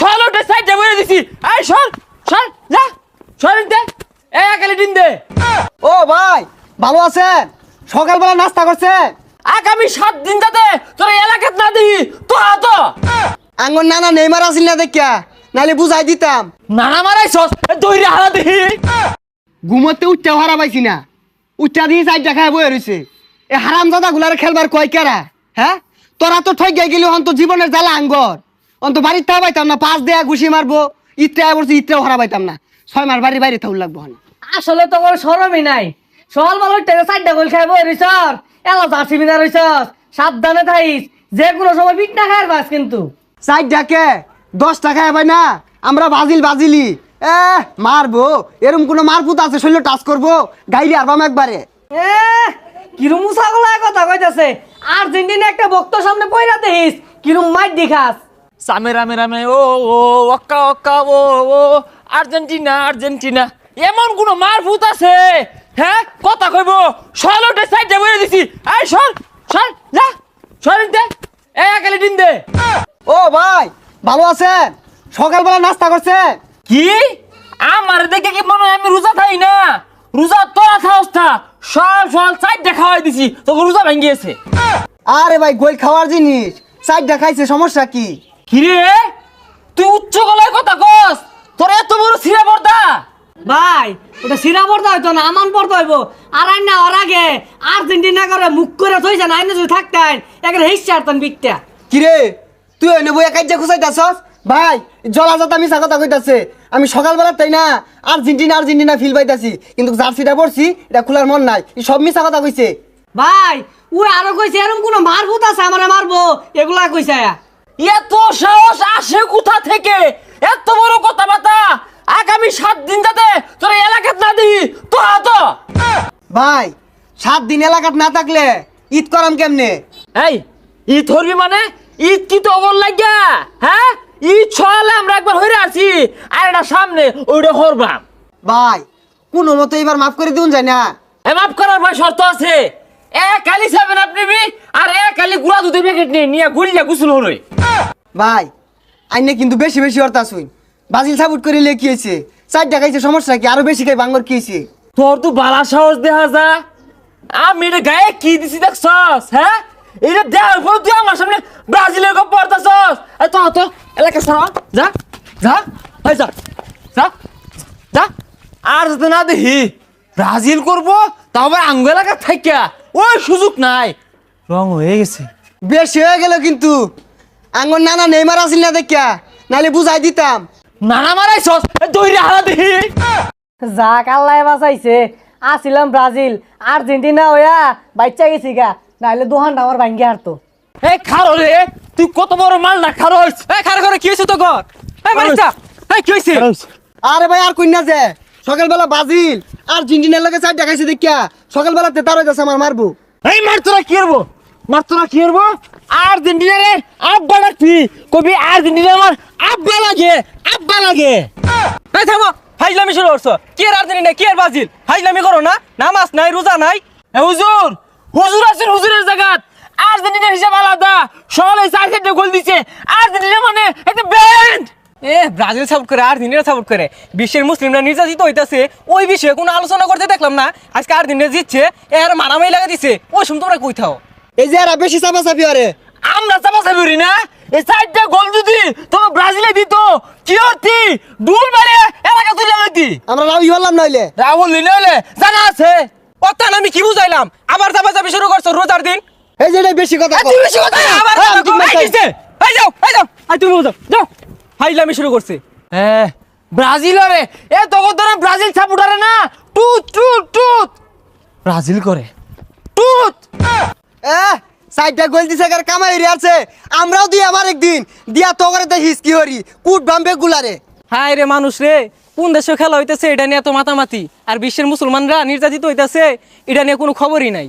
ছলোটে সাইডে বলে দিছি। এই সর সর যা সর দে এ একালে দিন দে। ও ভাই ভালো আছেন? সকালবেলা নাস্তা করছেন আগামী সাত দিন যাতে তোর এলাকাত না দিই তো তো। আঙ্গন নানা নেইমার আসিল না দেখিয়া নাহলে বুঝাই দিতাম। নানা মারাইছস দইরে হারা দিহি ঘুমোতে উচ্চা হারা পাইছি না। উচ্চা দিয়ে চারটা খায় বয়ে রয়েছে এ হারাম দাদা গুলার খেলবার কয় কেরা? হ্যাঁ? তোরা তো গাই গেলি অন্ত জীবনের জ্বালা আঙ্গর। অন্ত বাড়ির তা পাইতাম না পাঁচ দেয়া ঘুষি মারবো ইত্রা বলছি ইত্রাও হারা পাইতাম না। ছয় মার বাড়ি বাইরে থাউল লাগবো আসলে তো কোনো সরমই নাই। সকাল ভালো টেনে চারটা গোল খাইব রিসর এলা জার্সি বিনা রইছস সাবধানে থাইস যে কোনো সময় পিট না খাইর বাস কিন্তু। চার ডাকে দশ টাকা হবে না? আমরা বাজিল বাজিলি। এ মারবো। এরম কোনো মারপুত আছে শরীর টাচ করব। গাইলি আরবাম একবারে। এ কিরম মুসাগুলা কথা কইতাছে। আর্জেন্টিনা একটা বক্ত সামনে পয়রা দেখিস কিরম মাইট দেখাস। সামে রামে রামে ও ও ওক্কা ওক্কা ও ও আর্জেন্টিনা আর্জেন্টিনা। এমন কোন মারফুত আছে? হ্যাঁ? কথা কইব? ছলোটে সাইডে বলে দিছি। এই সর সর যা। সর দে। এ একালে দিন দে। ও ভাই ভালো আছেন? সকালবেলা নাস্তা করছে। কি? আমার দেখে কি মনে হয় আমি রোজা থাই না? রোজা তোরা থাকস থা সব সব সাইডে খাওয়াই দিছি। তোকে রোজা ভেঙে আরে ভাই গোল খাওয়ার জিনিস। চারটা খাইছে সমস্যা কি? কিরে? তুই উচ্চ গলায় কথা কস। তোর এত বড় সিরা পর্দা। ভাই ওটা সিরা পড়তে হইতো না আমান পড়তে হইব। আর না ওর আগে আর্জেন্টিনা করে মুখ করে থইছে না আইনে যদি থাকতেন একটা হিসছে আর বিকটা কিরে? তুই ওই নেব একাই খুঁজাইতাছস ভাই জলা জাতা মিশা কথা কইতাছে। আমি সকালবেলা তাই না আর্জেন্টিনা আর্জেন্টিনা ফিল পাইতাছি। কিন্তু জার্সিটা পড়ছি এটা খোলার মন নাই। এই সব মিশা কথা কইছে। ভাই ও আরও কইছে এরকম কোনো মারভূত আছে আমারে মারবো? এগুলা কইছে এত সাহস আসে কোথা থেকে? এত বড় কথাবার্তা? আগামী সাত দিন যাতে তোর এলাকাত না দিই তো তো। ভাই সাত দিন এলাকাত না থাকলে ঈদ করাম কেমনে? এই ঈদ ধরবি মানে? ঈদ কি তো অবর লাগিয়া? হ্যাঁ? ঈদ ছয়ালে আমরা একবার হইরে আছি আর এটা সামনে ওইটা হরবাম। ভাই কোনো মতো এবার মাফ করে দিউন যায় না। এ মাফ করার ভাই শর্ত আছে। এক কালি সেভেন আপ নিবি আর এক কালি গুড়া দুধের প্যাকেট নিয়ে নিয়ে গুলিয়া গুসল হরই ভাই আইনে কিন্তু বেশি বেশি অর্থ শুন বাজিল সাবুট করে লেখি হয়েছে। চারটা খাইছে সমস্যা কি? আরও বেশি খাই বাঙ্গর কি হয়েছে? তোর তো বালা সাহস দেখা যা। আমি এটা গায়ে কি দিছি দেখছস হ্যাঁ? এটা দেওয়ার পর তুই আমার সামনে ব্রাজিলের গপ পড়তাছস। এ তো তো এলাকা সরা। যা যা এই যা যা যা। আর না দেখি ব্রাজিল করব তাও আবার আঙ্গ এলাকা থাকিয়া ওই সুযোগ নাই। রং হয়ে গেছে। বেশি হয়ে গেল কিন্তু। আঙ্গর নানা নেইমার আসিল না দেখিয়া নাহলে বুঝাই দিতাম। নানা মারাইছস? দইরে হারা দেখি। যাক আল্লাহ বাঁচাইছে। আসিলাম ব্রাজিল আর্জেন্টিনা হইয়া বাচ্চা গেছি গা নাহলে দোহানটা আমার ভাঙ্গি হারতো। এই খারো রে তুই কত বড় মাল না খারো এই খারো করে কি হয়েছে তো কর এই মারিস্তা এই কি হয়েছে আরে ভাই আর কইনা যে সকালবেলা বাজিল। আর জিন্ডিনের লগে চারটা দেখাইছে দেখিয়া সকালবেলা তেতার হয়ে যাচ্ছে আমার মারবো। এই মার তোরা কি করব? মার তোরা কি করব? আর্জেন্টিনারে আব্বা ডাকবি কবি আর্জেন্টিনা আমার আব্বা লাগে আব্বা লাগে। এই থামো, ফাইজলামি শুরু করছ। কি আর আর্জেন্টিনা, কি আর ব্রাজিল? ফাইজলামি করো না। নামাজ নাই, রোজা নাই। হুজুর হুজুর আছেন হুজুরের জায়গাত আর্জেন্টিনার হিসাব আলাদা। সকালে চার চারটে গোল দিছে। আর্জেন্টিনা মানে একটা ব্যান্ড এ ব্রাজিল সাপোর্ট করে আর্জেন্টিনা সাপোর্ট করে বিশ্বের মুসলিমরা নির্যাতিত হইতাছে ওই বিষয়ে কোনো আলোচনা করতে দেখলাম না। আজকে আর্জেন্টিনা জিতছে এর মারামারি লাগা দিছে। ওই সময় তোমরা কই থাও? এই যে এরা বেশি চাপা চাপি আরে আমরা চাপা চাপি না? এই চারটা গোল যদি তোমার ব্রাজিলে দিত কি হতি? ডুল মারে এলাকা তুলে লইতি। আমরা লাভ হলাম নইলে। রাহুল নিলে হলে জানা আছে। অত্যান আমি কি বুঝাইলাম? আবার চাপা চাপি শুরু করছ রোজার দিন? এই যে বেশি কথা বেশি কথা আবার আমি করো, ঠিক এই, যাও এই যাও তুমি বুঝাও যাও। ফাইজলামি শুরু করছে। হ্যাঁ ব্রাজিলরে এ তখন তোরা ব্রাজিল সাপোর্টারে না? টুত টুত টুত। ব্রাজিল করে। টুত। এ সাইডটা গোল দিছে কার কামাই রে আছে আমরাও দিই আমার একদিন। দিয়া তো করে দেখিস কি হরি। কুট বাম্বে গুলারে। হায় রে মানুষ রে কোন দেশে খেলা হইতেছে এটা নিয়ে এত মাতামাতি? আর বিশ্বের মুসলমানরা নির্যাতিত হইতেছে এটা নিয়ে কোনো খবরই নাই।